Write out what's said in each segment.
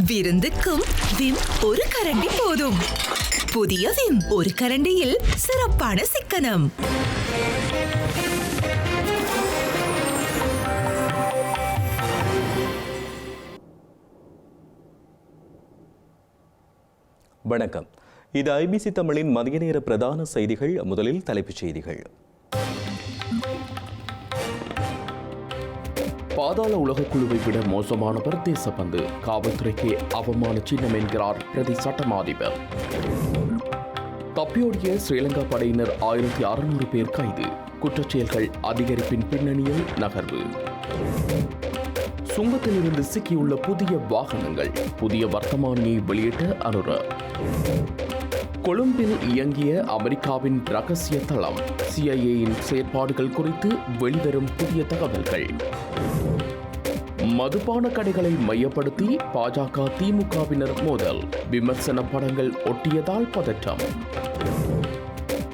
விருந்துக்கும் Vim ஒரு கரண்டி போதும். புதிய விம் ஒரு கரண்டியில் சிறப்பான சிக்கனம். வணக்கம். இது ஐபிசி தமிழின் மதிய நேர பிரதான செய்திகள் முதலில் தலைப்புச் செய்திகள். பாதாள உலக குழுவை விட மோசமானவர் தேசபந்து. காவல்துறைக்கு அவமான சின்னம் என்கிறார் பிரதி சட்டமாதிபர். தப்பியோடிய ஸ்ரீலங்கா படையினர் ஆயிரத்தி அறுநூறு பேர் கைது. குற்றச்செயல்கள் அதிகரிப்பின் பின்னணியில் நகர்வு. சுங்கத்திலிருந்து சிக்கியுள்ள புதிய வாகனங்கள் புதிய வர்த்தமானியை வெளியிட்ட அனுர. கொழும்பில் இயங்கிய அமெரிக்காவின் ரகசிய தளம் சிஐஏயின் செயற்பாடுகள் குறித்து வெளிவரும் புதிய தகவல்கள். மதுபான கடைகளை மையப்படுத்தி பாஜக திமுகவினர் மோதல். விமர்சன படங்கள் ஒட்டியதால் பதற்றம்.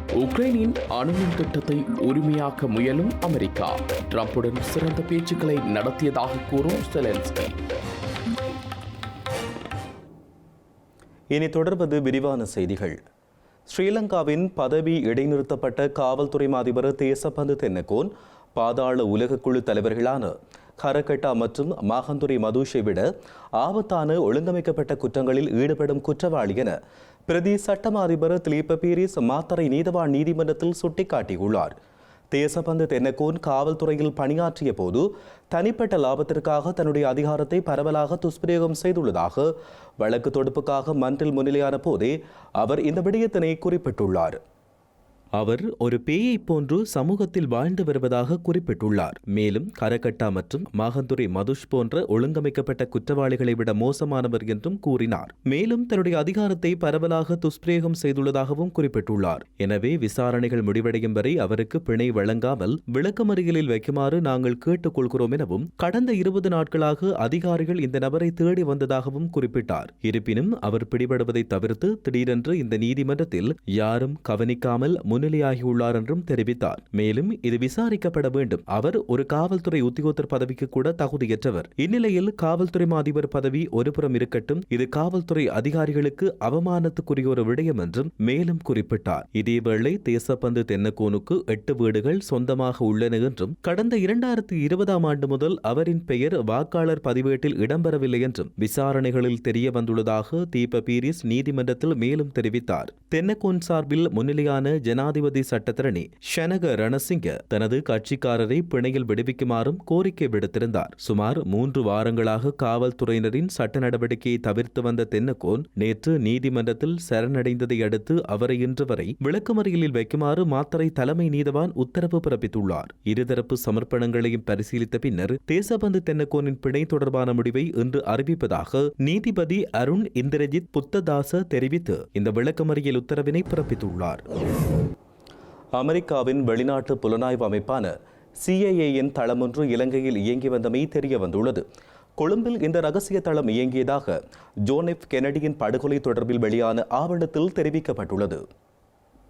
உக்ரைனின் அணுமின் திட்டத்தை உரிமையாக்க முயலும் அமெரிக்கா. ட்ரம்புடன் சிறந்த பேச்சுக்களை நடத்தியதாக கூறும் செலன்ஸ்கி. இனி தொடர்வது விரிவான செய்திகள். ஸ்ரீலங்காவின் பதவி இடைநிறுத்தப்பட்ட காவல்துறை அதிபர் தேசபந்து தென்னகோன் பாதாள உலகக்குழு தலைவர்களான கரகட்டா மற்றும் மாகந்துரை மதுஷை விட ஆபத்தான ஒழுங்கமைக்கப்பட்ட குற்றங்களில் ஈடுபடும் குற்றவாளி என பிரதி சட்டமா அதிபர் திலீப பீரிஸ் மாத்தரை நீதவான் நீதிமன்றத்தில் சுட்டிக்காட்டியுள்ளார். தேசபந்து தென்னகோன் காவல்துறையில் பணியாற்றிய போது தனிப்பட்ட லாபத்திற்காக தன்னுடைய அதிகாரத்தை பரவலாக துஷ்பிரயோகம் செய்துள்ளதாக வழக்கு தொடுப்புக்காக மன்றில் முன்னிலையான போதே அவர் இந்த விடயத்தினை குறிப்பிட்டுள்ளார். அவர் ஒரு பேயை போன்று சமூகத்தில் வாழ்ந்து வருவதாக குறிப்பிட்டுள்ளார். மேலும் கரகட்டா மற்றும் மாகந்துரை மதுஷ் போன்ற ஒழுங்கமைக்கப்பட்ட குற்றவாளிகளை விட மோசமானவர் என்றும் கூறினார். மேலும் தன்னுடைய அதிகாரத்தை பரவலாக துஷ்பிரயோகம் செய்துள்ளதாகவும் குறிப்பிட்டுள்ளார். எனவே விசாரணைகள் முடிவடையும் வரை அவருக்கு பிணை வழங்காமல் விளக்கமறியலில் வைக்குமாறு நாங்கள் கேட்டுக்கொள்கிறோம் எனவும் கடந்த இருபது நாட்களாக அதிகாரிகள் இந்த நபரை தேடி வந்ததாகவும் குறிப்பிட்டார். இருப்பினும் அவர் பிடிபடுவதை தவிர்த்து திடீரென்று இந்த நீதிமன்றத்தில் யாரும் கவனிக்காமல் முன்னிலையாகியுள்ளார் என்றும் தெரிவித்தார். மேலும் இது விசாரிக்கப்பட வேண்டும். அவர் ஒரு காவல்துறை உத்தியோகத்தர் பதவிக்கு கூட தகுதியற்றவர். இந்நிலையில் காவல்துறை அதிபர் பதவி ஒருபுறம் இருக்கட்டும் இது காவல்துறை அதிகாரிகளுக்கு அவமானத்துக்குரிய ஒரு விடயம் என்றும் மேலும் குறிப்பிட்டார். இதேவேளை தேசப்பந்து தென்னக்கோனுக்கு எட்டு வீடுகள் சொந்தமாக உள்ளன என்றும் கடந்த இரண்டாயிரத்தி இருபதாம் ஆண்டு முதல் அவரின் பெயர் வாக்காளர் பதிவேட்டில் இடம்பெறவில்லை என்றும் விசாரணைகளில் தெரிய வந்துள்ளதாக தீப பீரிஸ் நீதிமன்றத்தில் மேலும் தெரிவித்தார். தென்னக்கோன் சார்பில் முன்னிலையான ஜனாதிபதி சட்டத்தரணி ஷனக ரணசிங்க தனது கட்சிக்காரரை பிணையில் விடுவிக்குமாறும் கோரிக்கை விடுத்திருந்தார். சுமார் மூன்று வாரங்களாக காவல்துறையினரின் சட்ட நடவடிக்கையை தவிர்த்து வந்த தென்னக்கோன் நேற்று நீதிமன்றத்தில் சரணடைந்ததை அடுத்து அவரை இன்று வரை விளக்குமறியலில் வைக்குமாறு மாத்தரை தலைமை நீதவான் உத்தரவு பிறப்பித்துள்ளார். இருதரப்பு சமர்ப்பணங்களையும் பரிசீலித்த பின்னர் தேசபந்து தென்னக்கோனின் பிணை தொடர்பான முடிவை இன்று அறிவிப்பதாக நீதிபதி அருண் இந்திரஜித் புத்ததாச தெரிவித்து இந்த விளக்கமறியல் உத்தரவினை பிறப்பித்துள்ளார். அமெரிக்காவின் வெளிநாட்டு புலனாய்வு அமைப்பான சிஐஏயின் தளமொன்று இலங்கையில் இயங்கி வந்தமை தெரிய வந்துள்ளது கொழும்பில் இந்த ரகசிய தளம் இயங்கியதாக ஜோன் கெனடியின் படுகொலை தொடர்பில் வெளியான ஆவணத்தில் தெரிவிக்கப்பட்டுள்ளது.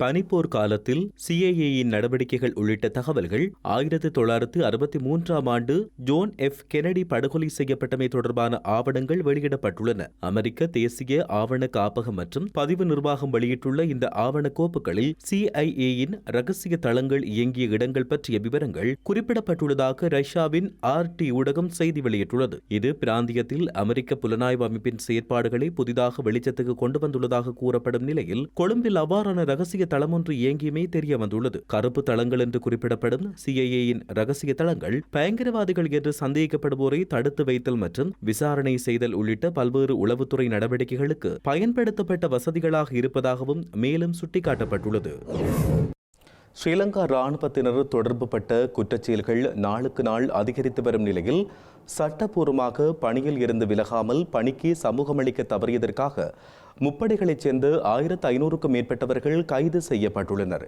பனிப்போர் காலத்தில் சிஏஏயின் நடவடிக்கைகள் உள்ளிட்ட தகவல்கள் ஆயிரத்தி தொள்ளாயிரத்து அறுபத்தி மூன்றாம் ஆண்டு ஜோன் எஃப். கெனடி படுகொலை செய்யப்பட்டமை தொடர்பான ஆவணங்கள் வெளியிடப்பட்டுள்ளன. அமெரிக்க தேசிய ஆவண காப்பகம் மற்றும் பதிவு நிர்வாகம் வெளியிட்டுள்ள இந்த ஆவண கோப்புகளில் சிஐஏயின் ரகசிய தளங்கள் இயங்கிய இடங்கள் பற்றிய விவரங்கள் குறிப்பிடப்பட்டுள்ளதாக ரஷ்யாவின் ஆர் டி ஊடகம் செய்தி வெளியிட்டுள்ளது. இது பிராந்தியத்தில் அமெரிக்க புலனாய்வு அமைப்பின் செயற்பாடுகளை புதிதாக வெளிச்சத்துக்கு கொண்டு வந்துள்ளதாக கூறப்படும் நிலையில் கொழும்பில் அவ்வாறான ரகசிய தளம் ஒன்று தெரிய வந்துள்ளது கருப்பு தளங்கள் என்று குறிப்பிடப்படும் சிஐஏயின் ரகசிய தளங்கள் பயங்கரவாதிகள் என்று சந்தேகிக்கப்படுவோரை தடுத்து வைத்தல் மற்றும் விசாரணை செய்தல் உள்ளிட்ட பல்வேறு உளவுத்துறை நடவடிக்கைகளுக்கு பயன்படுத்தப்பட்ட வசதிகளாக இருப்பதாகவும் மேலும் சுட்டிக்காட்டப்பட்டுள்ளது. ஸ்ரீலங்கா இராணுவத்தினர் தொடர்புபட்ட குற்றச்செயல்கள் நாளுக்கு நாள் அதிகரித்து வரும் நிலையில் சட்டப்பூர்வமாக பணியில் இருந்து விலகாமல் பணிக்கு சமூகமளிக்க தவறியதற்காக முப்படைகளைச் சேர்ந்த ஆயிரத்து ஐநூறுக்கும் மேற்பட்டவர்கள் கைது செய்யப்பட்டுள்ளனர்.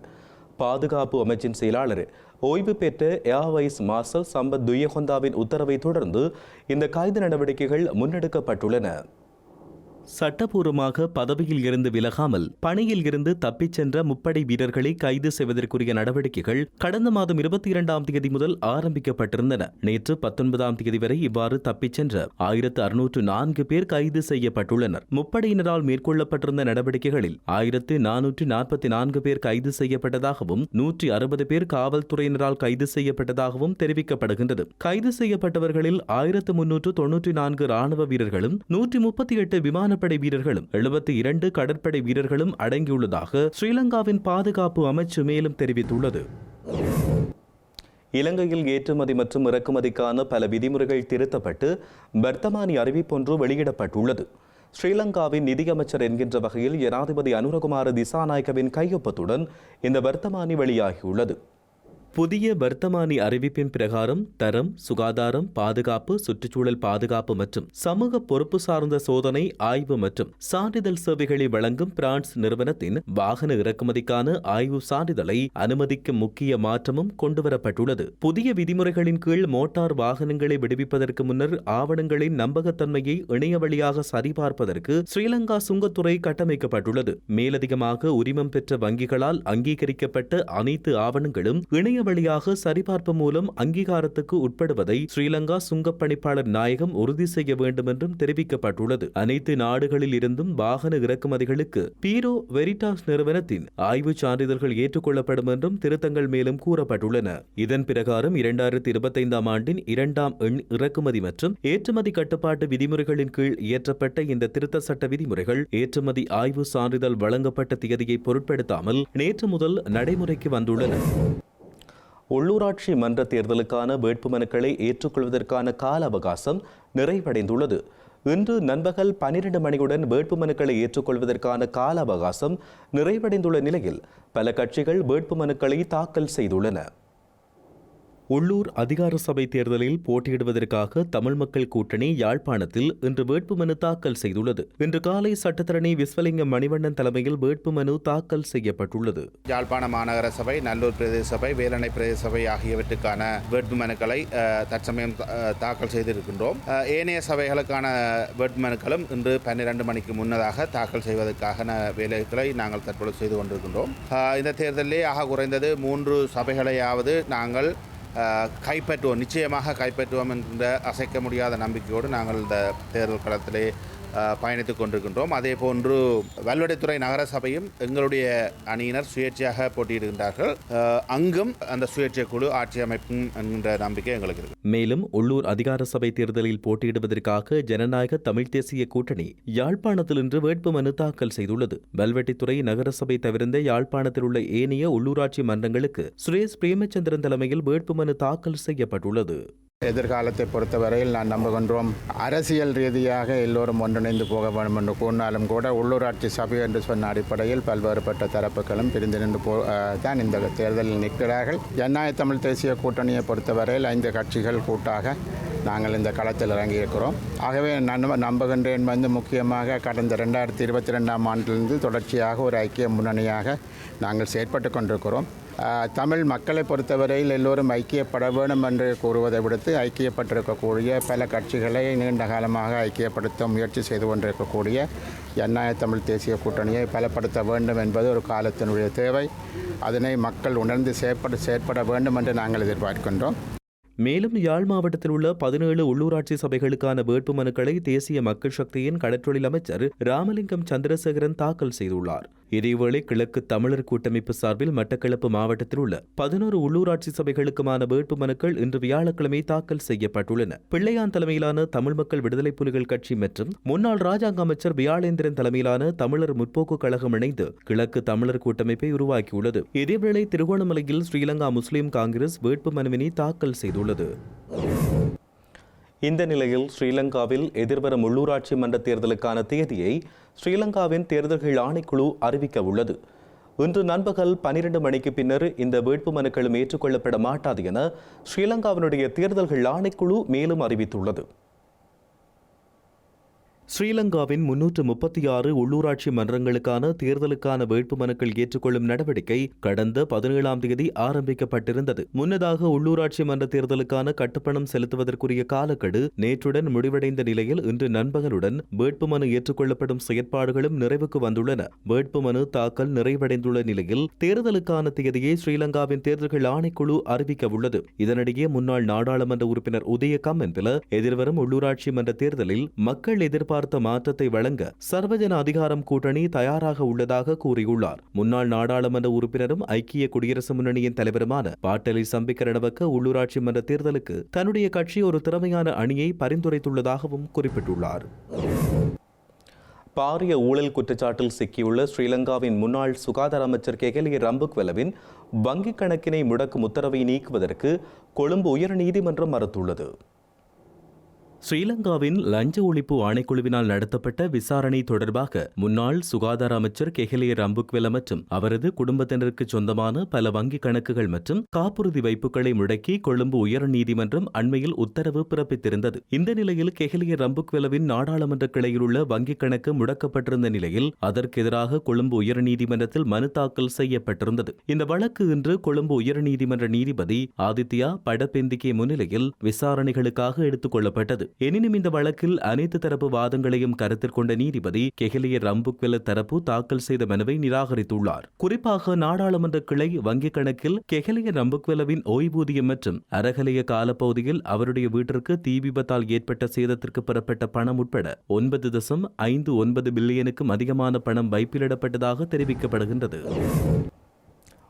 பாதுகாப்பு அமைச்சின் செயலாளர் ஓய்வு பெற்ற ஏர்வைஸ் மார்ஷல் சம்பத் துயகொந்தாவின் உத்தரவை தொடர்ந்து இந்த கைது நடவடிக்கைகள் முன்னெடுக்கப்பட்டுள்ளன. சட்டபூர்வமாக பதவியில் இருந்து விலகாமல் பணியில் இருந்து தப்பிச் சென்ற முப்படை வீரர்களை கைது செய்வதற்குரிய நடவடிக்கைகள் கடந்த மாதம் இருபத்தி இரண்டாம் தேதி முதல் ஆரம்பிக்கப்பட்டிருந்தன. நேற்று பத்தொன்பதாம் தேதி வரை இவ்வாறு தப்பிச் சென்ற ஆயிரத்து அறுநூற்று நான்கு பேர் கைது செய்யப்பட்டுள்ளனர். முப்படையினரால் மேற்கொள்ளப்பட்டிருந்த நடவடிக்கைகளில் ஆயிரத்து நானூற்று நாற்பத்தி நான்கு பேர் கைது செய்யப்பட்டதாகவும் நூற்றி அறுபது பேர் காவல்துறையினரால் கைது செய்யப்பட்டதாகவும் தெரிவிக்கப்படுகின்றது. கைது செய்யப்பட்டவர்களில் ஆயிரத்து முன்னூற்று தொன்னூற்றி நான்கு ராணுவ வீரர்களும் நூற்றி முப்பத்தி எட்டு விமான விமானப்படை வீரர்களும் எழுபத்தி இரண்டு கடற்படை வீரர்களும் அடங்கியுள்ளதாக ஸ்ரீலங்காவின் பாதுகாப்பு அமைச்சு மேலும் தெரிவித்துள்ளது. இலங்கையில் ஏற்றுமதி மற்றும் இறக்குமதிக்கான பல விதிமுறைகள் திருத்தப்பட்டு வர்த்தமானி அறிவிப்பொன்று வெளியிடப்பட்டுள்ளது. ஸ்ரீலங்காவின் நிதியமைச்சர் என்கின்ற வகையில் ஜனாதிபதி அனுரகுமார திசாநாயக்கவின் கையொப்பத்துடன் இந்த வர்த்தமானி வெளியாகியுள்ளது. புதிய வர்த்தமானி அறிவிப்பின் பிரகாரம் தரம் சுகாதாரம் பாதுகாப்பு சுற்றுச்சூழல் பாதுகாப்பு மற்றும் சமூக பொறுப்பு சார்ந்த சோதனை ஆய்வு மற்றும் சான்றிதழ் சேவைகளை வழங்கும் பிரான்ஸ் நிறுவனத்தின் வாகன இறக்குமதிக்கான ஆய்வு சான்றிதழை அனுமதிக்கும் முக்கிய மாற்றமும் கொண்டுவரப்பட்டுள்ளது. புதிய விதிமுறைகளின் கீழ் மோட்டார் வாகனங்களை விடுவிப்பதற்கு முன்னர் ஆவணங்களின் நம்பகத்தன்மையை இணைய வழியாக சரிபார்ப்பதற்கு ஸ்ரீலங்கா சுங்கத்துறை கட்டமைக்கப்பட்டுள்ளது. மேலதிகமாக உரிமம் பெற்ற வங்கிகளால் அங்கீகரிக்கப்பட்ட அனைத்து ஆவணங்களும் இணைய வழியாக சரிபார்ப்பு மூலம் அங்கீகாரத்துக்கு உட்படுவதை ஸ்ரீலங்கா சுங்க பணிப்பாளர் நாயகம் உறுதி செய்ய வேண்டும் என்றும் தெரிவிக்கப்பட்டுள்ளது. அனைத்து நாடுகளில் இருந்தும் வாகன இறக்குமதிகளுக்கு பீரோ வெரிட்டாஸ் நிறுவனத்தின் ஆய்வுச் சான்றிதழ்கள் ஏற்றுக்கொள்ளப்படும் என்றும் திருத்தங்கள் மேலும் கூறப்பட்டுள்ளன. இதன் பிரகாரம் இரண்டாயிரத்தி இருபத்தைந்தாம் ஆண்டின் இரண்டாம் எண் இறக்குமதி மற்றும் ஏற்றுமதி கட்டுப்பாட்டு விதிமுறைகளின் கீழ் இயற்றப்பட்ட இந்த திருத்த சட்ட விதிமுறைகள் ஏற்றுமதி ஆய்வு சான்றிதழ் வழங்கப்பட்ட தேதியை பொருட்படுத்தாமல் நேற்று முதல் நடைமுறைக்கு வந்துள்ளன. உள்ளூராட்சி மன்ற தேர்தலுக்கான வேட்புமனுக்களை ஏற்றுக்கொள்வதற்கான கால அவகாசம் நிறைவடைந்துள்ளது. இன்று நண்பகல் பனிரெண்டு மணியுடன் வேட்புமனுக்களை ஏற்றுக்கொள்வதற்கான கால அவகாசம் நிறைவடைந்துள்ள நிலையில் பல கட்சிகள் வேட்புமனுக்களை தாக்கல் செய்துள்ளன. உள்ளூர் அதிகார சபை தேர்தலில் போட்டியிடுவதற்காக தமிழ் மக்கள் கூட்டணி யாழ்ப்பாணத்தில் இன்று வேட்புமனு தாக்கல் செய்துள்ளது. இன்று காலை சட்டத்தரணி விஸ்வலிங்கம் மணிவண்ணன் தலைமையில் வேட்புமனு தாக்கல் செய்யப்பட்டுள்ளது. யாழ்ப்பாண மாநகர சபை நல்லூர் பிரதேச சபை வேலணை பிரதேச சபை ஆகியவற்றுக்கான வேட்புமனுக்களை தற்சமயம் தாக்கல் செய்திருக்கின்றோம். ஏனைய சபைகளுக்கான வேட்புமனுக்களும் இன்று பன்னிரண்டு மணிக்கு முன்னதாக தாக்கல் செய்வதற்கான வேலைகளை நாங்கள் தற்பொழுது செய்து கொண்டிருக்கின்றோம். இந்த தேர்தலிலே ஆக குறைந்தது மூன்று சபைகளையாவது நாங்கள் கைப்பற்றுவோம். நிச்சயமாக கைப்பற்றுவோம் என்ற அசைக்க முடியாத நம்பிக்கையோடு நாங்கள் இந்த தேர்தல் களத்திலே பயணித்துக் கொண்டிருக்கின்றோம். அதே போன்று வல்வடைத்துறை நகர சபையும் எங்களுடைய அணியினர் சுயேட்சையாக போட்டியிடுகின்றார்கள். அங்கும் அந்த சுயேட்சை குழு ஆட்சி அமைப்பும் என்கின்ற நம்பிக்கை எங்களுக்கு இருக்கு. மேலும் உள்ளூர் அதிகார சபை தேர்தலில் போட்டியிடுவதற்காக ஜனநாயக தமிழ் தேசிய கூட்டணி யாழ்ப்பாணத்தில் இன்று வேட்புமனு தாக்கல் செய்துள்ளது. வல்வெட்டித்துறை நகரசபை தவிர்ந்த யாழ்ப்பாணத்தில் உள்ள ஏனைய உள்ளூராட்சி மன்றங்களுக்கு சுரேஷ் பிரேமச்சந்திரன் தலைமையில் வேட்புமனு தாக்கல் செய்யப்பட்டுள்ளது. எதிர்காலத்தை பொறுத்தவரையில் நான் நம்புகின்றோம். அரசியல் ரீதியாக எல்லோரும் ஒன்றிணைந்து போக வேண்டும் என்று கூறினாலும் கூட உள்ளூராட்சி சபை என்று சொன்ன அடிப்படையில் பல்வேறுபட்ட தரப்புகளும் பிரிந்து நின்று போ தான் இந்த தேர்தலில் நிற்கிறார்கள். ஜனநாயக தமிழ் தேசிய கூட்டணியை பொறுத்தவரையில் ஐந்து கட்சிகள் கூட்டாக நாங்கள் இந்த களத்தில் இறங்கியிருக்கிறோம். ஆகவே நான் நம்புகின்றேன் வந்து முக்கியமாக கடந்த ரெண்டாயிரத்தி இருபத்தி ரெண்டாம் ஆண்டிலிருந்து தொடர்ச்சியாக ஒரு ஐக்கிய முன்னணியாக நாங்கள் செயற்பட்டு கொண்டிருக்கிறோம். தமிழ் மக்களை பொறுத்தவரையில் எல்லோரும் ஐக்கியப்பட வேண்டும் என்று கூறுவதை விடுத்து ஐக்கியப்பட்டிருக்கக்கூடிய பல கட்சிகளை நீண்ட காலமாக ஐக்கியப்படுத்த முயற்சி செய்து கொண்டிருக்கக்கூடிய ஜனநாயக தமிழ் தேசிய கூட்டணியை பலப்படுத்த வேண்டும் என்பது ஒரு காலத்தினுடைய தேவை. அதனை மக்கள் உணர்ந்து செயற்பட செயற்பட வேண்டும் என்று நாங்கள் எதிர்பார்க்கின்றோம். மேலும் யாழ் மாவட்டத்தில் உள்ள பதினேழு உள்ளூராட்சி சபைகளுக்கான வேட்புமனுக்களை தேசிய மக்கள் சக்தியின் கடற்றொழில் அமைச்சர் ராமலிங்கம் சந்திரசேகரன் தாக்கல் செய்துள்ளார். இதேவேளை கிழக்கு தமிழர் கூட்டமைப்பு சார்பில் மட்டக்களப்பு மாவட்டத்தில் உள்ள பதினோரு உள்ளூராட்சி சபைகளுக்குமான வேட்பு மனுக்கள் இன்று வியாழக்கிழமை தாக்கல் செய்யப்பட்டுள்ளன. பிள்ளையான் தலைமையிலான தமிழ் மக்கள் விடுதலை புலிகள் கட்சி மற்றும் முன்னாள் ராஜாங்க அமைச்சர் வியாழேந்திரன் தலைமையிலான தமிழர் முற்போக்கு கழகம் இணைந்து கிழக்கு தமிழர் கூட்டமைப்பை உருவாக்கியுள்ளது. இதேவேளை திருகோணமலையில் ஸ்ரீலங்கா முஸ்லிம் காங்கிரஸ் வேட்பு மனுவினை தாக்கல் செய்துள்ளது. இந்த நிலையில் ஸ்ரீலங்காவில் எதிர்வரும் உள்ளூராட்சி மன்ற தேர்தலுக்கான தேதியை ஸ்ரீலங்காவின் தேர்தல்கள் ஆணைக்குழு அறிவிக்க உள்ளது. இன்று நண்பகல் பனிரெண்டு மணிக்கு பின்னர் இந்த வேட்பு மனுக்களும் ஏற்றுக்கொள்ளப்பட மாட்டாது என ஸ்ரீலங்காவினுடைய தேர்தல்கள் ஆணைக்குழு மேலும் அறிவித்துள்ளது. ஸ்ரீலங்காவின் முன்னூற்று முப்பத்தி ஆறு உள்ளூராட்சி மன்றங்களுக்கான தேர்தலுக்கான வேட்புமனுக்கள் ஏற்றுக்கொள்ளும் நடவடிக்கை கடந்த பதினேழாம் தேதி ஆரம்பிக்கப்பட்டிருந்தது. முன்னதாக உள்ளூராட்சி மன்ற தேர்தலுக்கான கட்டுப்பணம் செலுத்துவதற்குரிய காலக்கெடு நேற்றுடன் முடிவடைந்த நிலையில் இன்று நண்பகலுடன் வேட்புமனு ஏற்றுக்கொள்ளப்படும் செயற்பாடுகளும் நிறைவுக்கு வந்துள்ளன. வேட்புமனு தாக்கல் நிறைவடைந்துள்ள நிலையில் தேர்தலுக்கான தேதியை ஸ்ரீலங்காவின் தேர்தல்கள் ஆணைக்குழு அறிவிக்க உள்ளது இதனிடையே முன்னாள் நாடாளுமன்ற உறுப்பினர் உதய கம்மன்பில எதிர்வரும் உள்ளூராட்சி மன்ற தேர்தலில் மக்கள் எதிர்பார்த்த மாற்றத்தை வழங்க சர்வஜன அதிகாரம் கூட்டணி தயாராக உள்ளதாக கூறியுள்ளார். முன்னாள் நாடாளுமன்ற உறுப்பினரும் ஐக்கிய குடியரசு முன்னணியின் தலைவருமான பாட்டலி சம்பிக்கரணவக்க உள்ளூராட்சி மன்ற தேர்தலுக்கு தன்னுடைய கட்சி ஒரு திறமையான அணியை பரிந்துரைத்துள்ளதாகவும் குறிப்பிட்டுள்ளார். பாரிய ஊழல் குற்றச்சாட்டில் சிக்கியுள்ள ஸ்ரீலங்காவின் முன்னாள் சுகாதார அமைச்சர் கெகலி ரம்புக்வெலவின் வங்கிக் கணக்கினை முடக்கும் உத்தரவை நீக்குவதற்கு கொழும்பு உயர்நீதிமன்றம் மறுத்துள்ளது. ஸ்ரீலங்காவின் லஞ்ச ஒழிப்பு ஆணைக்குழுவினால் நடத்தப்பட்ட விசாரணை தொடர்பாக முன்னாள் சுகாதார அமைச்சர் கெஹலிய ரம்புக்வெல மற்றும் அவரது குடும்பத்தினருக்கு சொந்தமான பல வங்கிக் கணக்குகள் மற்றும் காப்புறுதி வைப்புகளை முடக்கி கொழும்பு உயர் நீதிமன்றம் அண்மையில் உத்தரவு பிறப்பித்திருந்தது. இந்த நிலையில் கெஹலிய ரம்புக்வெலவின் நாடாளுமன்ற கிளையில் உள்ள வங்கிக் கணக்கு முடக்கப்பட்டிருந்த நிலையில் அதற்கு எதிராக கொழும்பு உயர் நீதிமன்றத்தில் மனு தாக்கல் செய்யப்பட்டிருந்தது. இந்த வழக்கு இன்று கொழும்பு உயர்நீதிமன்ற நீதிபதி ஆதித்யா படப்பெந்திக்கே முன்னிலையில் விசாரணைகளுக்காக எடுத்துக் கொள்ளப்பட்டது. எனினும் இந்த வழக்கில் அனைத்து தரப்பு வாதங்களையும் கருத்தில் கொண்ட நீதிபதி கெஹலிய ரம்புக்வெல தரப்பு தாக்கல் செய்த மனுவை நிராகரித்துள்ளார். குறிப்பாக நாடாளுமன்ற கிளை வங்கிக் கணக்கில் கெஹலிய ரம்புக்வெலவின் ஓய்வூதியம் மற்றும் அறகலைய காலப்பகுதியில் அவருடைய வீட்டிற்கு தீ விபத்தால் ஏற்பட்ட சேதத்திற்கு பெறப்பட்ட பணம் உட்பட ஒன்பது தசம் ஐந்து ஒன்பது பில்லியனுக்கும் அதிகமான பணம் வைப்பிலிடப்பட்டதாக தெரிவிக்கப்படுகின்றது.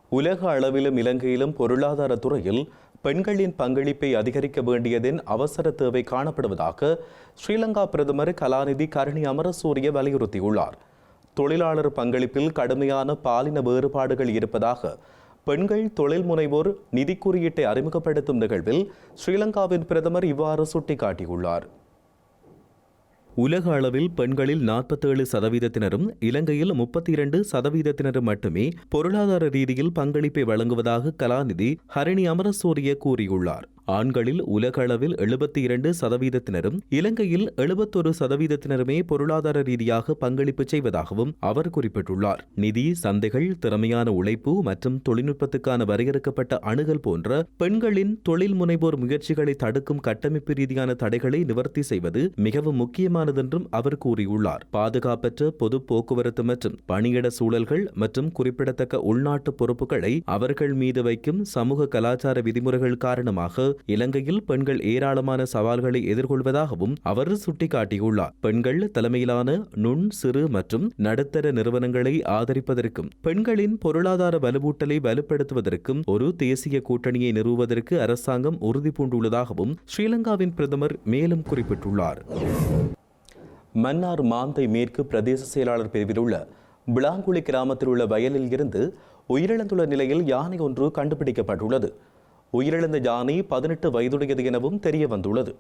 உலக அளவிலும் இலங்கையிலும் பொருளாதார துறையில் பெண்களின் பங்களிப்பை அதிகரிக்க வேண்டியதின் அவசர தேவை காணப்படுவதாக ஸ்ரீலங்கா பிரதமர் கலாநிதி கருணி அமரசூரிய வலியுறுத்தியுள்ளார். தொழிலாளர் பங்களிப்பில் கடுமையான பாலின வேறுபாடுகள் இருப்பதாக பெண்கள் தொழில் முனைவோர் நிதி குறியீட்டை அறிமுகப்படுத்தும் நிகழ்வில் ஸ்ரீலங்காவின் பிரதமர் இவ்வாறு சுட்டிக்காட்டியுள்ளார். உலக அளவில் பெண்களில் நாற்பத்தேழு சதவீதத்தினரும் இலங்கையில் முப்பத்தி இரண்டு சதவீதத்தினரும் மட்டுமே பொருளாதார ரீதியில் பங்களிப்பை வழங்குவதாக கலாநிதி ஹரிணி அமரசூரிய கூறியுள்ளார். ஆண்களில் உலகளவில் எழுபத்தி இரண்டு சதவீதத்தினரும் இலங்கையில் எழுபத்தொரு சதவீதத்தினருமே பொருளாதார ரீதியாக பங்களிப்பு செய்வதாகவும் அவர் குறிப்பிட்டுள்ளார். நிதி சந்தைகள் திறமையான உழைப்பு மற்றும் தொழில்நுட்பத்துக்கான வரையறுக்கப்பட்ட அணுகல் போன்ற பெண்களின் தொழில் முனைவோர் முயற்சிகளை தடுக்கும் கட்டமைப்பு ரீதியான தடைகளை நிவர்த்தி செய்வது மிகவும் முக்கியமானதென்றும் அவர் கூறியுள்ளார். பாதுகாப்பற்ற பொது போக்குவரத்து மற்றும் பணியிட சூழல்கள் மற்றும் குறிப்பிடத்தக்க உள்நாட்டு பொறுப்புகளை அவர்கள் மீது வைக்கும் சமூக கலாச்சார விதிமுறைகள் காரணமாக இலங்கையில் பெண்கள் ஏராளமான சவால்களை எதிர்கொள்வதாகவும் அவர் சுட்டிக்காட்டியுள்ளார். பெண்கள் தலைமையிலான நுண் சிறு மற்றும் நடுத்தர நிறுவனங்களை ஆதரிப்பதற்கும் பெண்களின் பொருளாதார வலுவூட்டலை வலுப்படுத்துவதற்கும் ஒரு தேசிய கூட்டணியை நிறுவுவதற்கு அரசாங்கம் உறுதி பூண்டுள்ளதாகவும் ஸ்ரீலங்காவின் பிரதமர் மேலும் குறிப்பிட்டுள்ளார். மன்னார் மாந்தை மேற்கு பிரதேச செயலாளர் பிரிவில் உள்ள விளாங்குழி கிராமத்தில் உள்ள வயலில் இருந்து உயிரிழந்துள்ள நிலையில் யானை ஒன்று கண்டுபிடிக்கப்பட்டுள்ளது. உயிரிழந்த யானை பதினெட்டு வயதுடையது எனவும் தெரிய வந்துள்ளது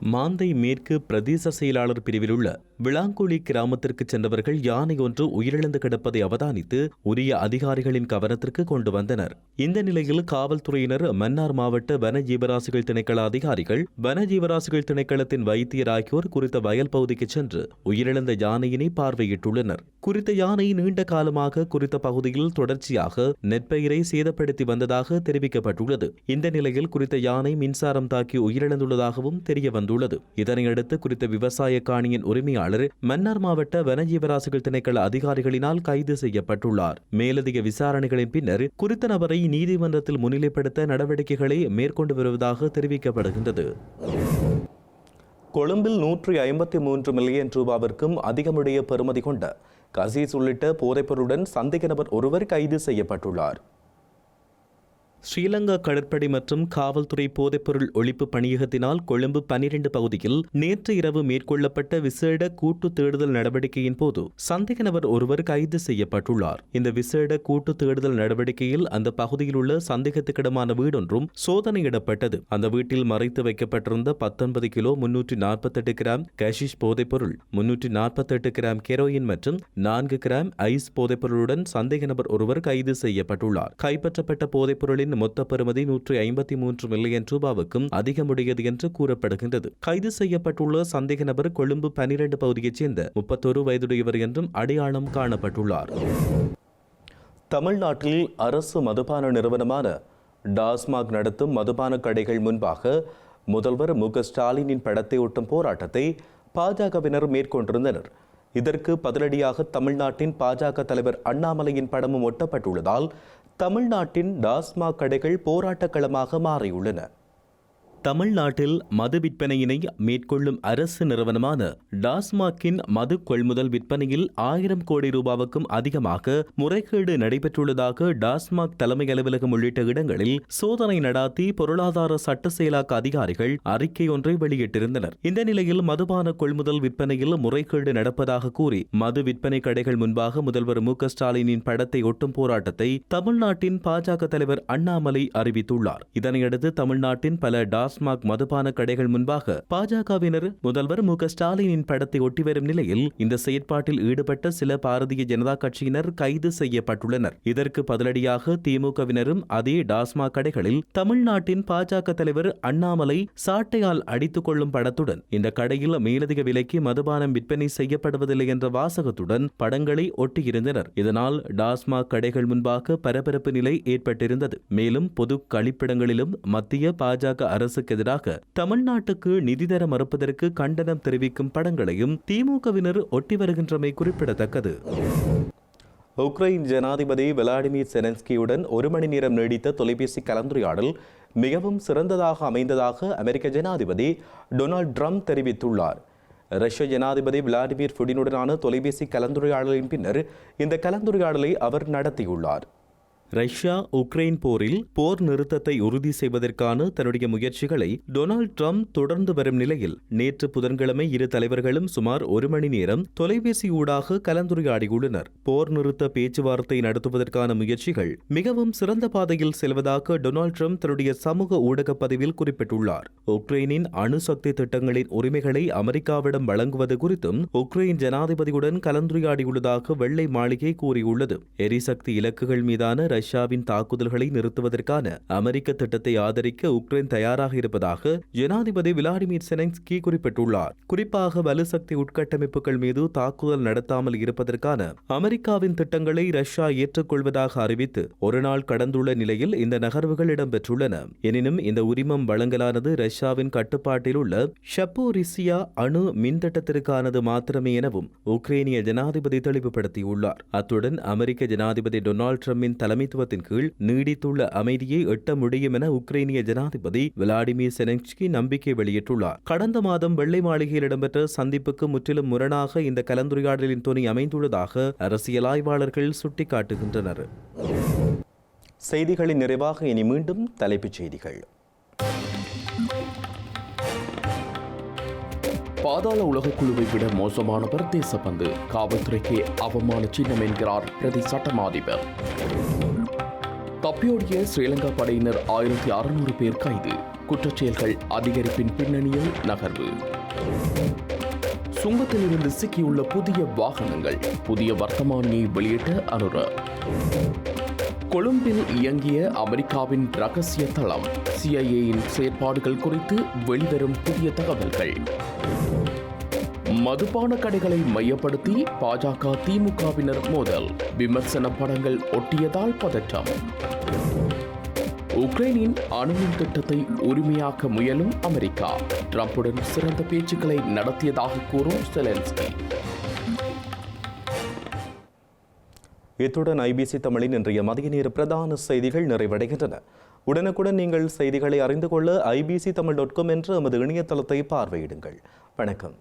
மாந்தை மேற்கு பிரதேச செயலாளர் பிரிவில் உள்ள விளாங்குழி கிராமத்திற்கு சென்றவர்கள் யானை ஒன்று உயிரிழந்து கிடப்பதை அவதானித்து உரிய அதிகாரிகளின் கவனத்திற்கு கொண்டு வந்தனர். இந்த நிலையில் காவல்துறையினர் மன்னார் மாவட்ட வன ஜீவராசிகள் திணைக்கள அதிகாரிகள் வன ஜீவராசிகள் திணைக்களத்தின் வைத்தியர் ஆகியோர் குறித்த வயல் பகுதிக்கு சென்று உயிரிழந்த யானையினை பார்வையிட்டுள்ளனர். குறித்த யானை நீண்ட காலமாக குறித்த பகுதியில் தொடர்ச்சியாக நெற்பயிரை சேதப்படுத்தி வந்ததாக தெரிவிக்கப்பட்டுள்ளது. இந்த நிலையில் குறித்த யானை மின்சாரம் தாக்கி உயிரிழந்துள்ளதாகவும் தெரிய வந்துள்ளது இதனையடுத்து குறித்த விவசாய காணியின் உரிமையாளர் மன்னார் மாவட்ட வனஜீவராசிகள் திணைக்கள அதிகாரிகளினால் கைது செய்யப்பட்டுள்ளார். மேலதிக விசாரணைகளின் பின்னர் குறித்த நபரை நீதிமன்றத்தில் முன்னிலைப்படுத்த நடவடிக்கைகளை மேற்கொண்டு வருவதாக தெரிவிக்கப்படுகின்றது. கொழும்பில் நூற்றி ஐம்பத்தி மூன்று மில்லியன் ரூபாவிற்கும் அதிகமுடைய பெறுமதி கொண்ட கசீஸ் உள்ளிட்ட போதைப்பொருளுடன் சந்தேக நபர் ஒருவர் கைது செய்யப்பட்டுள்ளார். ஸ்ரீலங்கா கடற்படை மற்றும் காவல்துறை போதைப்பொருள் ஒழிப்பு பணியகத்தினால் கொழும்பு பனிரெண்டு பகுதியில் நேற்று இரவு மேற்கொள்ளப்பட்ட விசேட கூட்டு தேடுதல் நடவடிக்கையின் போது சந்தேக நபர் ஒருவர் கைது செய்யப்பட்டுள்ளார். இந்த விசேட கூட்டு தேடுதல் நடவடிக்கையில் அந்த பகுதியில் உள்ள சந்தேகத்துக்கிடமான வீடொன்றும் சோதனையிடப்பட்டது. அந்த வீட்டில் மறைத்து வைக்கப்பட்டிருந்த பத்தொன்பது கிலோ முன்னூற்றி நாற்பத்தெட்டு கிராம் கஷிஷ் போதைப்பொருள் முன்னூற்றி நாற்பத்தெட்டு கிராம் கெரோயின் மற்றும் நான்கு கிராம் ஐஸ் போதைப்பொருளுடன் சந்தேக நபர் ஒருவர் கைது செய்யப்பட்டுள்ளார். கைப்பற்றப்பட்ட போதைப்பொருளின் பொருட்களின் மொத்த பெறுமதி நூற்றி ஐம்பத்தி மூன்று மில்லியன் ரூபாவுக்கும் அதிகமுடையது என்று கூறப்படுகின்றது. கைது செய்யப்பட்டுள்ள சந்தேக நபர் கொழும்பு பனிரெண்டு பகுதியைச் சேர்ந்த முப்பத்தொரு வயதுடையவர் என்றும் அடையாளம் காணப்பட்டுள்ளார். தமிழ்நாட்டில் அரசு மதுபான நிறுவனமான டாஸ்மாக் நடத்தும் மதுபான கடைகள் முன்பாக முதல்வர் மு க ஸ்டாலினின் படத்தை ஒட்டும் போராட்டத்தை பாஜகவினர் மேற்கொண்டிருந்தனர். இதற்கு பதிலடியாக தமிழ்நாட்டின் பாஜக தலைவர் அண்ணாமலையின் படமும் ஒட்டப்பட்டுள்ளதால் தமிழ்நாட்டின் டாஸ்மாக் கடைகள் போராட்டக் களமாக மாறியுள்ளன. தமிழ்நாட்டில் மது விற்பனையினை மேற்கொள்ளும் அரசு நிறுவனமான டாஸ்மாக்கின் மது கொள்முதல் விற்பனையில் ஆயிரம் கோடி ரூபாவுக்கும் அதிகமாக முறைகேடு நடைபெற்றுள்ளதாக டாஸ்மாக் தலைமை அலுவலகம் உள்ளிட்ட இடங்களில் சோதனை நடாத்தி பொருளாதார சட்ட செயலாக்க அதிகாரிகள் அறிக்கை ஒன்றை வெளியிட்டிருந்தனர். இந்த நிலையில் மதுபான கொள்முதல் விற்பனையில் முறைகேடு நடப்பதாக கூறி மது விற்பனை கடைகள் முன்பாக முதல்வர் மு ஸ்டாலினின் படத்தை ஒட்டும் போராட்டத்தை தமிழ்நாட்டின் பாஜக தலைவர் அண்ணாமலை அறிவித்துள்ளார். இதனையடுத்து தமிழ்நாட்டின் பல டாஸ் டாஸ்மாக் மதுபான கடைகள் முன்பாக பாஜகவினர் முதல்வர் மு ஸ்டாலினின் படத்தை ஒட்டி வரும் நிலையில் இந்த செயற்பாட்டில் ஈடுபட்ட சில பாரதிய ஜனதா கட்சியினர் கைது செய்யப்பட்டுள்ளனர். இதற்கு பதிலடியாக திமுகவினரும் அதே டாஸ்மாக் கடைகளில் தமிழ்நாட்டின் பாஜக தலைவர் அண்ணாமலை சாட்டையால் அடித்துக் கொள்ளும் படத்துடன் இந்த கடையில் மேலதிக விலைக்கு மதுபானம் விற்பனை செய்யப்படுவதில்லை என்ற வாசகத்துடன் படங்களை ஒட்டியிருந்தனர். இதனால் டாஸ்மாக் கடைகள் முன்பாக பரபரப்பு நிலை ஏற்பட்டிருந்தது. மேலும் பொது கழிப்பிடங்களிலும் மத்திய பாஜக அரசுக்கு எதிராக தமிழ்நாட்டுக்கு நிதி தர மறுப்பதற்கு கண்டனம் தெரிவிக்கும் படங்களையும் திமுகவினர் ஒட்டி வருகின்றமை குறிப்பிடத்தக்கது. உக்ரைன் ஜனாதிபதி விளாடிமிர் செனன்ஸ்கியுடன் ஒரு மணி நேரம் நீடித்த தொலைபேசி கலந்துரையாடல் மிகவும் சிறந்ததாக அமைந்ததாக அமெரிக்க ஜனாதிபதி டொனால்ட் ட்ரம்ப் தெரிவித்துள்ளார். ரஷ்ய ஜனாதிபதி விளாடிமிர் புடினுடனான தொலைபேசி கலந்துரையாடலின் பின்னர் இந்த கலந்துரையாடலை அவர் நடத்தியுள்ளார். ரஷ்யா உக்ரைன் போரில் போர் நிறுத்தத்தை உறுதி செய்வதற்கான தன்னுடைய முயற்சிகளை டொனால்டு ட்ரம்ப் தொடர்ந்து வரும் நிலையில் நேற்று புதன்கிழமை இரு தலைவர்களும் சுமார் ஒரு மணி நேரம் தொலைபேசி ஊடாக கலந்துரையாடியுள்ளனர். போர் நிறுத்த பேச்சுவார்த்தை நடத்துவதற்கான முயற்சிகள் மிகவும் சிறந்த பாதையில் செல்வதாக டொனால்ட் ட்ரம்ப் தன்னுடைய சமூக ஊடக பதிவில் குறிப்பிட்டுள்ளார். உக்ரைனின் அணுசக்தி திட்டங்களின் உரிமைகளை அமெரிக்காவிடம் வழங்குவது குறித்தும் உக்ரைன் ஜனாதிபதியுடன் கலந்துரையாடியுள்ளதாக வெள்ளை மாளிகை கூறியுள்ளது. எரிசக்தி இலக்குகள் மீதான ரஷ்யாவின் தாக்குதல்களை நிறுத்துவதற்கான அமெரிக்க திட்டத்தை ஆதரிக்க உக்ரைன் தயாராக இருப்பதாக ஜனாதிபதி விளாடிமிர் செனன்ஸ்கி குறிப்பிட்டுள்ளார். குறிப்பாக வலுசக்தி உட்கட்டமைப்புகள் மீது தாக்குதல் நடத்தாமல் இருப்பதற்கான அமெரிக்காவின் திட்டங்களை ரஷ்யா ஏற்றுக்கொள்வதாக அறிவித்து ஒரு நாள் கடந்துள்ள நிலையில் இந்த நகர்வுகள் இடம்பெற்றுள்ளன. எனினும் இந்த உரிமம் வழங்கலானது ரஷ்யாவின் கட்டுப்பாட்டில் உள்ள ஷப்போரிசியா அணு மின்திட்டத்திற்கானது மாத்திரமே எனவும் உக்ரைனிய ஜனாதிபதி தெளிவுபடுத்தியுள்ளார். அத்துடன் அமெரிக்க ஜனாதிபதி டொனால்ட் ட்ரம்பின் தலைமைத்துவத்தின் கீழ் நீடித்துள்ள அமைதியை எட்ட முடியும் என உக்ரைனிய ஜனாதிபதி விளாடிமிர் செனன்ஸ்கி நம்பிக்கை வெளியிட்டுள்ளார். கடந்த மாதம் வெள்ளை மாளிகையில் இடம்பெற்ற சந்திப்புக்கு முற்றிலும் முரணாக இந்த கலந்துரையாடலின் துணை அமைந்துள்ளதாக அரசியல் ஆய்வாளர்கள் சுட்டிக்காட்டுகின்றனர். செய்திகளின் நிறைவாக இனி மீண்டும் தலைப்புச் செய்திகள். பாதாள உலகக்குழுவை விட மோசமானவர் தேசபந்து காவல்துறைக்கு அவமான சின்னம் என்கிறார் பிரதி சட்டமாதிபர். தப்பியோடிய ஸ்ரீலங்கா படையினர் ஆயிரத்தி அறுநூறு பேர் கைது. குற்றச்செயல்கள் அதிகரிப்பின் பின்னணியில் நகர்வு. சுங்கத்திலிருந்து சிக்கியுள்ள புதிய வாகனங்கள் புதிய வர்த்தமானியை வெளியிட்ட அனுர. கொழும்பில் இயங்கிய அமெரிக்காவின் ரகசிய தளம் சிஐஏயின் செயற்பாடுகள் குறித்து வெளிவரும் புதிய தகவல்கள். மதுபான கடைகளை மையப்படுத்தி பாஜக திமுகவினர் மோதல். விமர்சன படங்கள் ஒட்டியதால் பதற்றம். உக்ரைனின் அணுமின் திட்டத்தை உரிமையாக்க முயலும் அமெரிக்கா. ட்ரம்புடன் சிறந்த பேச்சுக்களை நடத்தியதாக கூறும் செலன்ஸ்கி. இத்துடன் ஐபிசி தமிழின் இன்றைய மதிய நேர பிரதான செய்திகள் நிறைவடைகின்றன. உடனுக்குடன் நீங்கள் செய்திகளை அறிந்து கொள்ள ஐபிசி தமிழ் டாட் காம் என்ற எமது இணையதளத்தை பார்வையிடுங்கள். வணக்கம்.